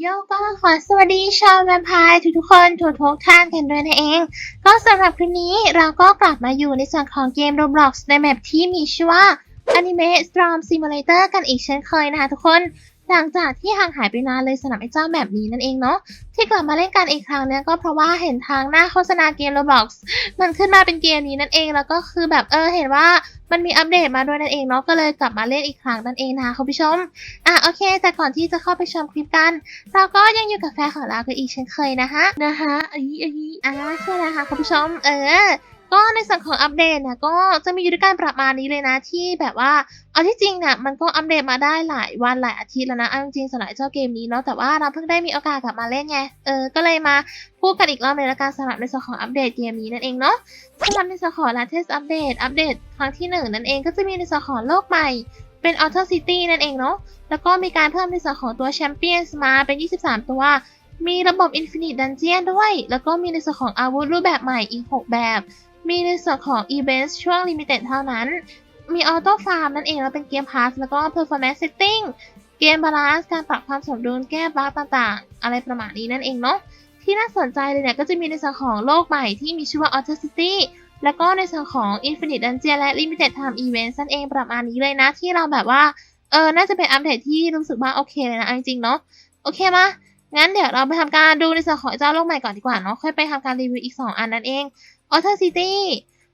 โยก็ขอสวัสดีชาวแวมไพร์ทุกๆคนทุกทุกท่านกันด้วยนะเอง ก็สำหรับคลิปนี้เราก็กลับมาอยู่ในส่วนของเกม Roblox ในแมปที่มีชื่อว่า Anime Storm Simulator กันอีกเช่นเคยนะคะทุกคน หลังจากที่ห่างหายไปนานเลยสำหรับไอ้เจ้าแบบนี้นั่นเองเนาะที่กลับมาเล่นกันอีกครั้งเนี่ยก็เพราะว่าเห็นทางหน้าโฆษณาเกม Roblox มันขึ้นมาเป็นเกมนี้นั่นเองแล้วก็คือแบบเออเห็นว่า มันมีอัปเดตมาด้วยนั่นเองเนาะก็เลยกลับมาเล่นอีกครั้งนั่นเองนะคะคุณผู้ชมอะโอเค แต่ก่อนที่จะเข้าไปชมคลิปกัน เราก็ยังอยู่กับแฟนของเรากันอีกเช่นเคยนะคะนะคะอีอีอ่าใช่แล้วค่ะคุณผู้ชมเออ ก็ในส่วนของอัปเดตเนี่ยก็จะมีอยู่ด้วยกันประมาณนี้เลยนะที่แบบว่าเอาที่จริงเนี่ยมันก็อัปเดตมาได้หลายวันหลายอาทิตย์แล้วนะเอาจริงสำหรับเจ้าเกมนี้เนาะแต่ว่าเราเพิ่งได้มีโอกาสกลับมาเล่นไงเออก็เลยมาพูดกันอีกรอบเลยละกันสำหรับในส่วนของอัปเดตเกมนี้นั่นเองเนาะสำหรับในส่วนของ latest update อัปเดตครั้งที่หนึ่งนั่นเองก็จะมีในส่วนของโลกใหม่เป็น Auto City นั่นเองเนาะแล้วก็มีการเพิ่มในส่วนของตัวแชมเปี้ยนมาเป็น 23 ตัวมีระบบ Infinite Dungeon ด้วย แล้วก็มีในส่วนของอาวุธรูปแบบใหม่อีก 6 แบบ มีในส่วนของ Events ช่วง Limited เท่านั้น มี Auto Farm นั่นเองแล้วเป็นเกม Pass แล้วก็ Performance Setting เกม Balance การปรับความสมดุลแก้บั๊กต่างๆ อะไรประมาณนี้นั่นเองเนาะที่น่าสนใจเลยเนี่ยก็จะมีในส่วนของโลกใหม่ที่มีชื่อว่า Auto City แล้วก็ในส่วนของ Infinite Dungeon และ Limited Time Events นั่นเองประมาณนี้เลยนะ ที่เราแบบว่า เออ น่าจะเป็นอัปเดตที่รู้สึกว่าโอเคเลยนะจริงๆเนาะโอเคมา งั้นเดี๋ยวเราไปทำการดูในส่วนของเจ้าโลกใหม่ก่อนดีกว่าเนาะ ค่อยไปทำการรีวิวอีก 2 อันนั่นเอง Auto City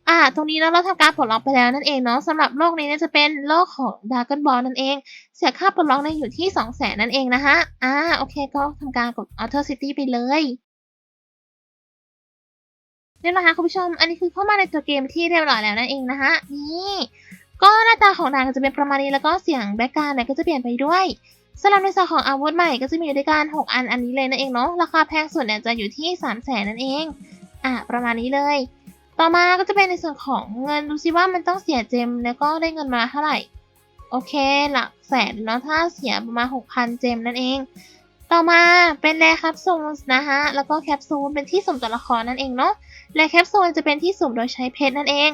อ่า ตรงนี้เนาะเราทำการปลดล็อกไปแล้วนั่นเองเนาะสำหรับโลกนี้เนี่ยจะเป็นโลกของ Dragon Ball นั่นเอง เสียค่าปลดล็อกเนี่ยอยู่ที่2 0 0 0 0 0นั่นเองนะคะอ่า โอเค ก็ทำการกด Auto City ไปเลยเรียบร้อยค่ะคุณผู้ชม อันนี้คือเข้ามาในตัวเกมที่เรียบร้อยแล้วนั่นเองนะคะนี่ ก็หน้าตาของด่านก็จะเป็นประมาณนี้แล้วก็เสียงแบ็กกราวด์เนี่ยก็จะเปลี่ยนไปด้วย สำหรับในส่วนของอาวุธใหม่ก็จะมีอยู่ด้วยกัน 6 อันอันนี้เลยนั่นเองเนาะ ราคาแพงสุดเนี่ยจะอยู่ที่ 3 0 0แสนนั่นเอง อะประมาณนี้เลย ต่อมาก็จะเป็นในส่วนของเงินดูซิว่ามันต้องเสียเจมแล้วก็ได้เงินมาเท่าไหร่ โอเคหลักแสนเนาะถ้าเสียประมาณ 6,000 เจมนั่นเอง ต่อมาเป็นแรแคปซูลนะคะแล้วก็แคปซูลเป็นที่สุ่มตัวละครนั่นเองเนาะและแคปซูลจะเป็นที่สุ่มโดยใช้เพชรนั่นเอง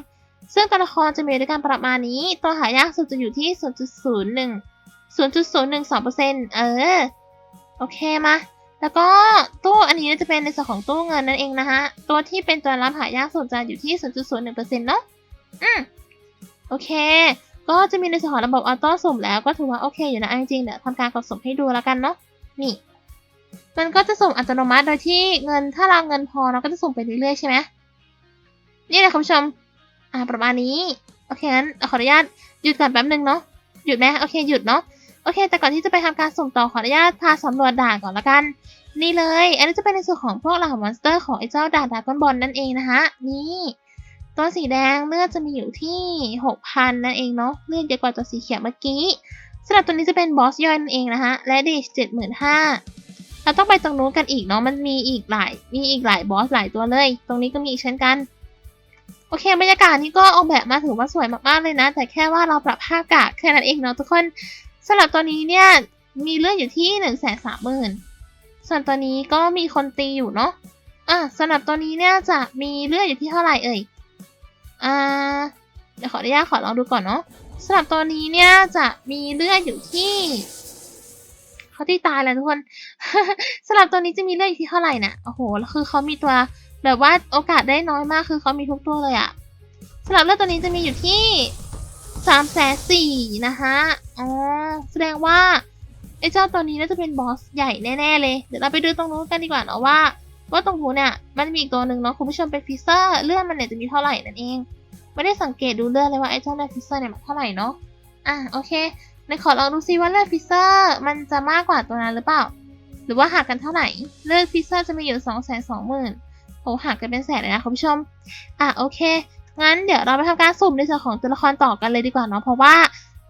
ซึ่งตัวละครจะมีด้วยกันประมาณนี้ ตัวหายากสุดจะอยู่ที่ 0.01 0.012%เออ โอเคมา แล้วก็ตู้อันนี้จะเป็นในส่วนของตู้เงินนั่นเองนะคะตัวที่เป็นตัวรับหายากสุดจะอยู่ที่ 0.01%เนาะอืมโอเค ก็จะมีในส่วนของระบบออโต้สุ่มแล้วก็ถือว่าโอเคอยู่นะจริงๆเดี๋ยวทำการกดสุ่มให้ดูแล้วกันเนาะ นี่ มันก็จะสุ่มอัตโนมัติโดยที่เงินถ้าเราเงินพอเราก็จะสุ่มไปเรื่อยๆใช่ไหมนี่เลยคุณผู้ชม อ่าประมาณนี้ โอเคงั้นขออนุญาตหยุดก่อนแป๊บนึงเนาะ หยุดไหมโอเคหยุดเนาะ โอเค แต่ก่อนที่จะไปทำการสุ่มต่อขออนุญาตพาสำรวจด่านก่อนละกัน นี่เลย อันนี้จะเป็นในส่วนของพวกเหล่ามอนสเตอร์ของไอ้เจ้าด่านดาก้อนบอลนั่นเองนะคะนี่ตัวสีแดงเลือดจะมีอยู่ที่ 6,000 นั่นเองเนาะเลือดเยอะกว่าตัวสีเขียวเมื่อกี้สำหรับตัวนี้จะเป็นบอสย่อยนั่นเองนะคะและเดช75,000เราต้องไปตรงนู้นกันอีกเนาะมันมีอีกหลายมีอีกหลายบอสหลายตัวเลย ตรงนี้ก็มีอีกเช่นกันโอเคบรรยากาศนี่ก็ออกแบบมาถือว่าสวยมากๆเลยนะ แต่แค่ว่าเราปรับภาพกากแค่นั้นเองเนาะทุกคน สำหรับตัวนี้เนี่ยมีเลือดอยู่ที่หนึ่งแสนสามหมื่นส่วนตัวนี้ก็มีคนตีอยู่เนาะอะสำหรับตัวนี้เนี่ยจะมีเลือดอยู่ที่เท่าไหร่เอ่ยอ่าเดี๋ยวขออนุญาตขอลองดูก่อนเนาะสำหรับตัวนี้เนี่ยจะมีเลือดอยู่ที่เขาที่ตายแล้วทุกคนสำหรับตัวนี้จะมีเลือดอยู่ที่เท่าไหร่น่ะโอ้โหแล้วคือเขามีตัวแบบว่าโอกาสได้น้อยมากคือเขามีทุกตัวเลยอะสำหรับเลือดตัวนี้จะมีอยู่ที่ สามแสนสี่นะคะอ๋อ แสดงว่าไอ้เจ้าตัวนี้น่าจะเป็นบอสใหญ่แน่ ๆ เลย เดี๋ยวเราไปดูตรงนู้นกันดีกว่าเนาะว่า ว่าตรงนู้นเนี่ยมันมีอีกตัวหนึ่งเนาะคุณผู้ชมเป็นฟิเซอร์เลือดมันเนี่ยจะมีเท่าไหร่นั่นเอง ไม่ได้สังเกตดูเลือดเลยว่าไอ้เจ้าเลือดฟิเซอร์เนี่ยมันเท่าไหร่เนาะ อะโอเคในขอลองดูซิว่าเลือดฟิเซอร์มันจะมากกว่าตัวนั้นหรือเปล่า หรือว่าห่างกันเท่าไหร่ เลือดฟิเซอร์จะมีอยู่สองแสนสองหมื่นโอ้ห่างกันเป็นแสนเลยนะคุณผู้ชม อะโอเค งั้นเดี๋ยวเราไปทำการสุ่มในส่วนของตัวละครต่อกันเลยดีกว่าเนาะเพราะว่า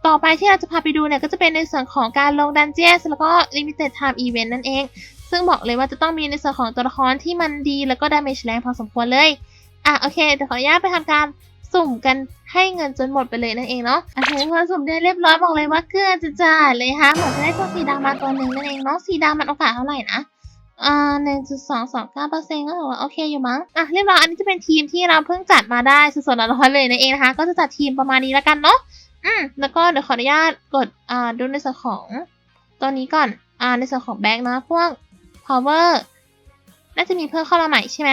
ต่อไปที่เราจะพาไปดูเนี่ยก็จะเป็นในส่วนของการลงดันเจียนแล้วก็ limited time event นั่นเอง ซึ่งบอกเลยว่าจะต้องมีในส่วนของตัวละครที่มันดีแล้วก็ damage แรงพอสมควรเลย อะโอเคเดี๋ยวขออนุญาตไปทำการสุ่มกันให้เงินจนหมดไปเลยนั่นเองเนาะโอเคพอสุ่มได้เรียบร้อยบอกเลยว่าเกลือจะจ่ายเลยฮะเหมือนจะได้ตัวสีดำมาตัวหนึ่งนั่นเองเนาะสีดำมันโอกาสเท่าไหร่นะ อ่าหนึ่งจุดสองสองเก้าเปอร์เซ็นต์ก็ถือว่าโอเคอยู่มั้ง อะเรียบร้อยอันนี้จะเป็นทีมที่เราเพิ่งจัดมาได้สดๆร้อนๆเลยนั่นเองนะคะ ก็จะจัดทีมประมาณนี้แล้วกันเนาะ อืม แล้วก็เดี๋ยวขออนุญาตกดอ่าดูในส่วนของตัวนี้ก่อน อ่าในส่วนของแบ็กนะพวก power น่าจะมีเพิ่มเข้ามาใหม่ใช่ไหม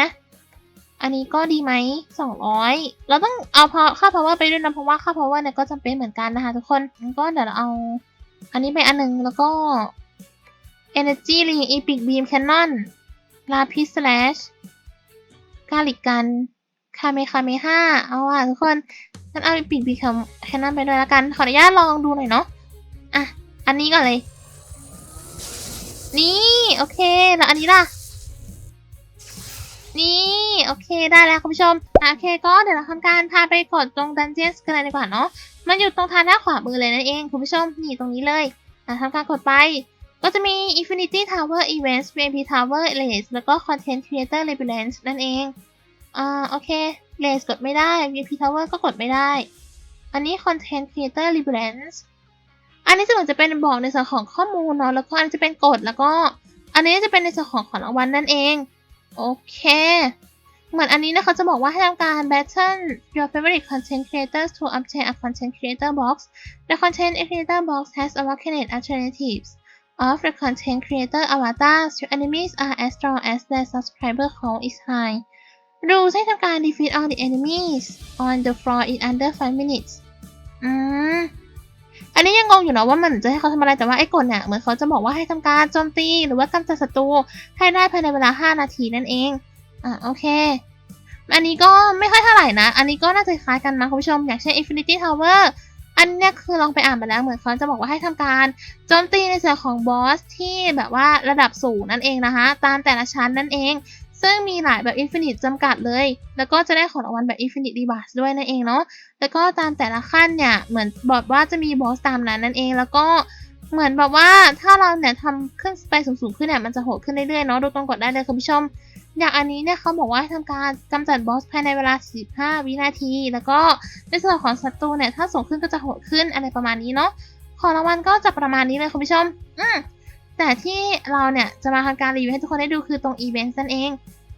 อันนี้ก็ดีไหมสองร้อยเราต้องเอาพอค่า power ไปด้วยนะเพราะว่าค่า power เนี่ยก็จำเป็นเหมือนกันนะคะทุกคน ก็เดี๋ยวเราเอาอันนี้ไปอันหนึงแล้วก็ energy ring epic beam cannon lapis slash กาลิกันคาเมคาเมห้าเอาอะทุกคนงั้นเอาปีกบีคแคนนอนไปด้วยละกัน ขออนุญาตลองดูหน่อยเนาะอะ อันนี้ก่อนเลย นี่ โอเค แล้วอันนี้ล่ะ นี่ โอเคได้แล้วคุณผู้ชม โอเคก็เดี๋ยวเราทำการพาไปกดตรงดันเจียนกันเลยดีกว่าเนาะ มันอยู่ตรงทางด้านขวามือเลยนั่นเองคุณผู้ชม นี่ตรงนี้เลยอะทำการกดไป ก็จะมี Infinity Tower Events VIP Tower Race แล้วก็ Content Creator Labyrinth นั่นเอง อ่า โอเค Race กดไม่ได้ VIP Tower ก็กดไม่ได้ อันนี้ Content Creator Labyrinth อันนี้จะเหมือนจะเป็นบอกในส่วนของข้อมูลเนาะ แล้วก็อันนี้จะเป็นกฎ แล้วก็ อันนี้จะเป็นในส่วนของของรางวัลนั่นเอง โอเค เหมือนอันนี้นะคะจะบอกว่าให้ทำการ battle your favorite content creators to obtain a content creator box the content creator box has allocated alternatives of the content creator avatars your enemies are as strong as their subscriber count is high rules ให้ทำการ defeat all the enemies on the floor in under 5 minutes อืม อันนี้ยังงงอยู่เนาะว่ามันจะให้เขาทำอะไรแต่ว่าไอ้กฎเนี่ยเหมือนเขาจะบอกว่าให้ทำการโจมตีหรือว่ากำจัดศัตรูให้ได้ภายในเวลา 5 นาทีนั่นเอง อะโอเค อันนี้ก็ไม่ค่อยเท่าไหร่นะ อันนี้ก็น่าจะคล้ายกันนะคุณผู้ชม อย่างเช่น Infinity Tower อันเนี้ยคือลองไปอ่านมาแล้วเหมือนเขาจะบอกว่าให้ทำการโจมตีในส่วนของบอสที่แบบว่าระดับสูงนั่นเองนะคะตามแต่ละชั้นนั่นเอง ซึ่งมีหลายแบบ Infinite จำกัดเลย แล้วก็จะได้ของรางวัลแบบ Infinite r e b a r s ด้วยนั่นเองเนาะแล้วก็ตามแต่ละขั้นเนี่ยเหมือนบอกว่าจะมีบอสตามนั้นนั่นเองแล้วก็เหมือนแบบว่าถ้าเราเนี่ยทำขึ้นไปสูงๆขึ้นเนี่ยมันจะโหดขึ้นเรื่อยๆเนาะดูตรงกดได้เลยคุณผู้ชม อย่างอันนี้เนี่ยเขาบอกว่าให้ทำการกำจัดบอสภายในเวลา 45 วินาที แล้วก็ในส่วนของศัตรูเนี่ยถ้าสูงขึ้นก็จะโหดขึ้นอะไรประมาณนี้เนาะของรางวัลก็จะประมาณนี้เลยคุณผู้ชม อืมแต่ที่เราเนี่ยจะมาทำการรีวิวให้ทุกคนได้ดูคือตรงอีเวนต์นั่นเอง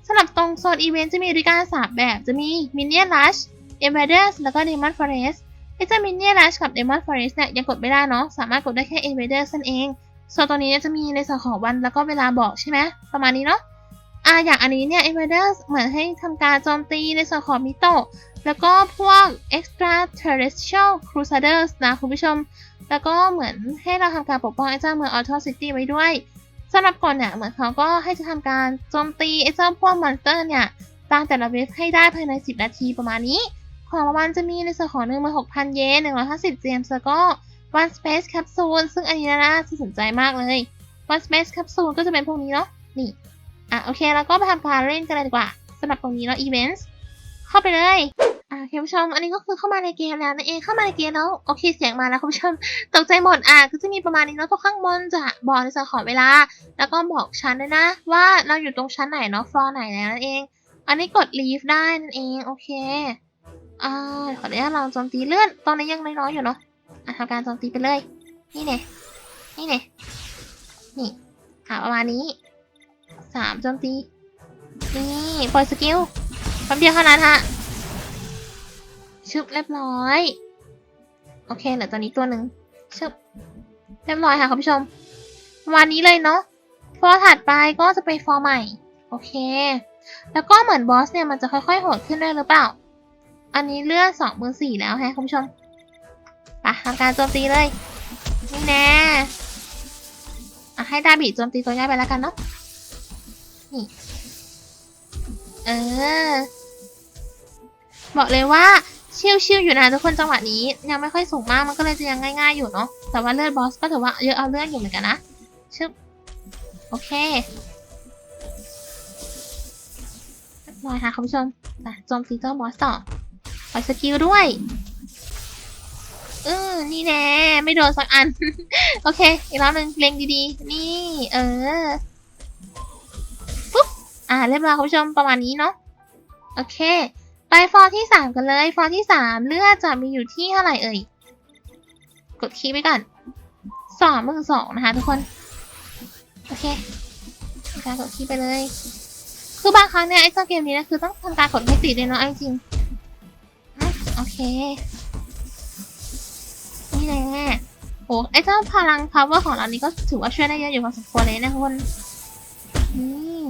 สำหรับตรงโซนอีเวนต์จะมีด้วยกันสามแบบจะมี Minion Rush Invaders แล้วก็ Demon Forest ไอ้เจ้า Minion Rush กับ Demon Forest เนี่ยยังกดไม่ได้เนาะสามารถกดได้แค่ Invaders นั่นเองส่วนตัวนี้จะมีในส่วนของวันแล้วก็เวลาบอกใช่ไหมประมาณนี้เนาะ อ่าอย่างอันนี้เนี่ย Invaders เหมือนให้ทำการโจมตีในส่วนของมิโตะแล้วก็พวก Extraterrestrial Crusaders นะคุณผู้ชม แล้วก็เหมือนให้เราทำการปกป้องไอ้เจ้าเมือง Auto City ไว้ด้วยสำหรับก่อนเนี่ยเหมือนเขาก็ให้จะทำการโจมตีไอ้เจ้าพวกมอนสเตอร์เนี่ยตามแต่ละเวฟให้ได้ภายใน 10 นาทีประมาณนี้ ของรางวัลจะมีในส่วนของ16,000เยน150เจมส์แล้วก็ One Space Capsule ซึ่งอันนี้น่าสนใจมากเลย One Space Capsule ก็จะเป็นพวกนี้เนาะนี่ อะโอเคแล้วก็ไปทำการเล่นกันเลยดีกว่าสำหรับตรงนี้เนาะ Events เข้าไปเลยอะโอเคผู้ชมอันนี้ก็คือเข้ามาในเกมแล้วนั่นเองเข้ามาในเกมแล้วโอเคเสียงมาแล้วคุณผู้ชมตกใจหมดอะก็จะมีประมาณนี้เนาะตัวข้างบนจะบอกในส่วนของเวลา แล้วก็บอกชั้นด้วยนะ ว่าเราอยู่ตรงชั้นไหนเนาะฟลอร์ไหนแล้วนั่นเอง อันนี้กด leave ได้นั่นเองโอเคอ่าขออนุญาตลองโจมตีเลื่อนตอนนี้ยังน้อยๆอยู่เนาะอะทำการโจมตีไปเลย นี่เนี่ยนี่เนี่ยนี่อะประมาณนี้ สามโจมตี นี่ปล่อยสกิลแป๊บเดียวเท่านั้นฮะ ชึบเรียบร้อย โอเคเหลือตัวนี้ตัวหนึ่งชึบเรียบร้อยค่ะคุณผู้ชมประมาณนี้เลยเนาะฟอร์ถัดไปก็จะเป็นฟอร์ใหม่ โอเค แล้วก็เหมือนบอสเนี่ยมันจะค่อยๆโหดขึ้นได้หรือเปล่า อันนี้เลือดสองมือสี่แล้วฮะคุณผู้ชมไปทำการโจมตีเลย นี่แน่ให้ดาบิโจมตีตัวง่ายไปแล้วกันเนาะ นี่เออ บอกเลยว่าชิวๆอยู่นะทุกคนจังหวะนี้ ยังไม่ค่อยสูงมากมันก็เลยจะยังง่ายๆอยู่เนาะแต่ว่าเลือดบอสก็ถือว่าเยอะเอาเลือดอยู่เหมือนกันนะชึบโอเคเรียบร้อยค่ะคุณผู้ชมนะโจมตีเจ้าบอสต่อปล่อยสกิลด้วยเออนี่แน่ไม่โดนสักอัน โอเค อีกรอบหนึ่งเล็งดีๆ นี่ เออ อ่าเรียบร้อยคุณผู้ชมประมาณนี้เนาะโอเค ไปฟอร์ที่สามกันเลยฟอร์ที่สามเลือดจะมีอยู่ที่เท่าไหร่เอ่ยกดคีย์ไปก่อนสองมือสองนะคะทุกคนโอเคการกดคีย์ไปเลย คือบางครั้งเนี่ยไอ้เจ้าเกมนี้นะคือต้องทำการกดให้ติดเลยเนาะเอาจริงโอเคนี่แหละโอ้ไอ้เจ้าพลัง power ของเรานี่ก็ถือว่าช่วยได้เยอะอยู่พอสมควรเลยนะทุกคนนี่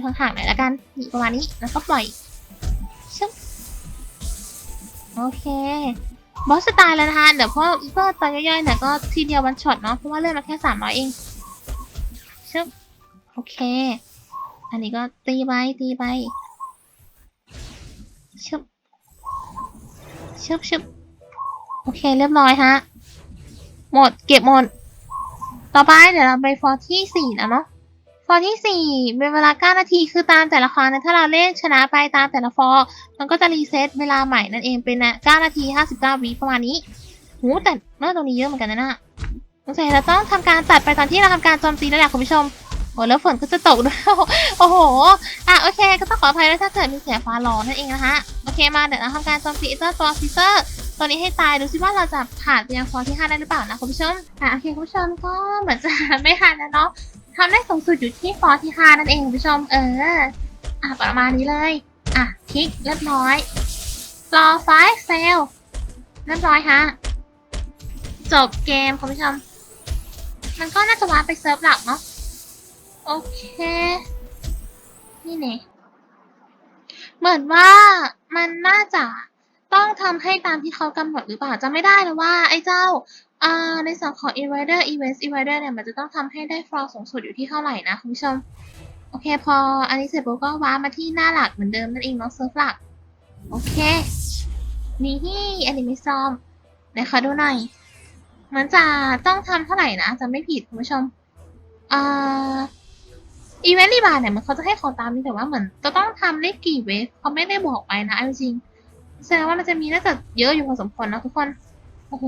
อยู่ห่างๆหน่อยละกันนี่ประมาณนี้แล้วก็ปล่อยชึบโอเคบอสตายแล้วนะคะเดี๋ยวพวกก็ตายย่อยๆเนี่ยก็ทีเดียววันช็อตเนาะเพราะว่าเลื่อนมาแค่สามร้อยเองชึบโอเค อันนี้ก็ตีไปตีไปชึบชึบชึบโอเคเรียบร้อยฮะหมดเก็บหมด ต่อไปเดี๋ยวเราไปฟอร์ที่สี่แล้วเนาะ ฟอร์ที่สี่เป็นเวลาเก้านาทีคือตามแต่ละครั้งนะถ้าเราเล่นชนะไปตามแต่ละฟอร์มันก็จะรีเซ็ตเวลาใหม่นั่นเองเป็นนะเก้านาทีห้าสิบเก้าวิประมาณนี้หูแต่เมื่อตรงนี้เยอะเหมือนกันนะน่ะโอเคเราต้องทำการตัดไปตอนที่เราทำการโจมตีแล้วแหละคุณผู้ชมโอ้แล้วฝนก็จะตกด้วยโอ้โหอะโอเค ก็ต้องขออภัยด้วยถ้าเกิดมีเสียงฟ้าร้องนั่นเองนะคะโอเคมาเดี๋ยวเราทำการโจมตีเจ้าตัวซิเซอร์ตัวนี้ให้ตายดูซิว่าเราจะผ่านไปยังฟอร์ที่5ได้หรือเปล่านะคุณผู้ชมอะโอเคคุณผู้ชมก็เหมือนจะไม่ทันแล้วเนาะ ทำได้สูงสุดอยู่ที่ฟอร์ที่5นั่นเองคุณผู้ชม เออ อะประมาณนี้เลย อะคลิกเรียบร้อยรอไฟล์เซลเรียบร้อยฮะ จบเกมคุณผู้ชม มันก็น่าจะวาไปเซิร์ฟหลักเนาะ โอเค นี่เนี่ยเหมือนว่ามันน่าจะต้องทำให้ตามที่เขากำหนดหรือเปล่าจำไม่ได้แล้วว่าไอ้เจ้า อ่าในส่วนของ Invader Event Invader เนี่ยมันจะต้องทำให้ได้ฟลอร์สูงสุดอยู่ที่เท่าไหร่นะคุณผู้ชม โอเคพออันนี้เสร็จปุ๊บก็ว้ามาที่หน้าหลักเหมือนเดิมนั่นเองเนาะเซิร์ฟหลัก โอเค นี่ที่อนิเมซอมเดี๋ยวขอดูหน่อยมันจะต้องทำเท่าไหร่นะจำไม่ผิดคุณผู้ชมอ่าอีเวนต์รีบาร์เนี่ยมันเขาจะให้ของตามนี้แต่ว่าเหมือนจะต้องทำได้กี่เวฟเขาไม่ได้บอกไปนะเอาจริงแสดงว่ามันจะมีน่าจะเยอะอยู่พอสมควรนะทุกคน โอ้โห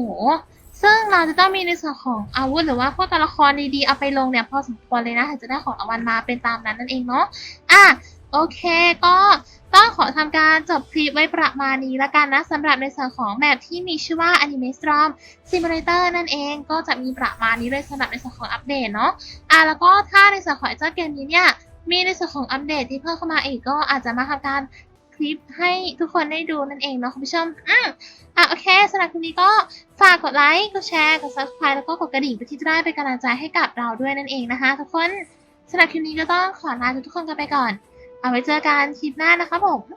ซึ่งเราจะต้องมีในส่วนของอาวุธหรือว่าพวกตัวละครดีๆเอาไปลงเนี่ยพอสมควรเลยนะถึงจะได้ของรางวัลมาเป็นตามนั้นนั่นเองเนาะอะโอเคก็ต้องขอทำการจบคลิปไว้ประมาณนี้ละกันนะสำหรับในส่วนของแมปที่มีชื่อว่า Anime Storm Simulator นั่นเองก็จะมีประมาณนี้เลยสำหรับในส่วนของอัปเดตเนาะอะแล้วก็ถ้าในส่วนของเจ้าเกมนี้เนี่ยมีในส่วนของอัปเดตที่เพิ่มเข้ามาอีกก็อาจจะมาทำการ คลิปให้ทุกคนได้ดูนั่นเองเนาะคุณผู้ชมอืมอะโอเคสำหรับคลิปนี้ก็ฝากกดไลค์ กดแชร์ กด subscribe แล้วก็กดกระดิ่งเพื่อที่จะได้เป็นกำลังใจให้กับเราด้วยนั่นเองนะคะ ทุกคนสำหรับคลิปนี้ก็ต้องขอลาทุกคนกันไปก่อน เอาไว้เจอกันคลิปหน้านะคะผม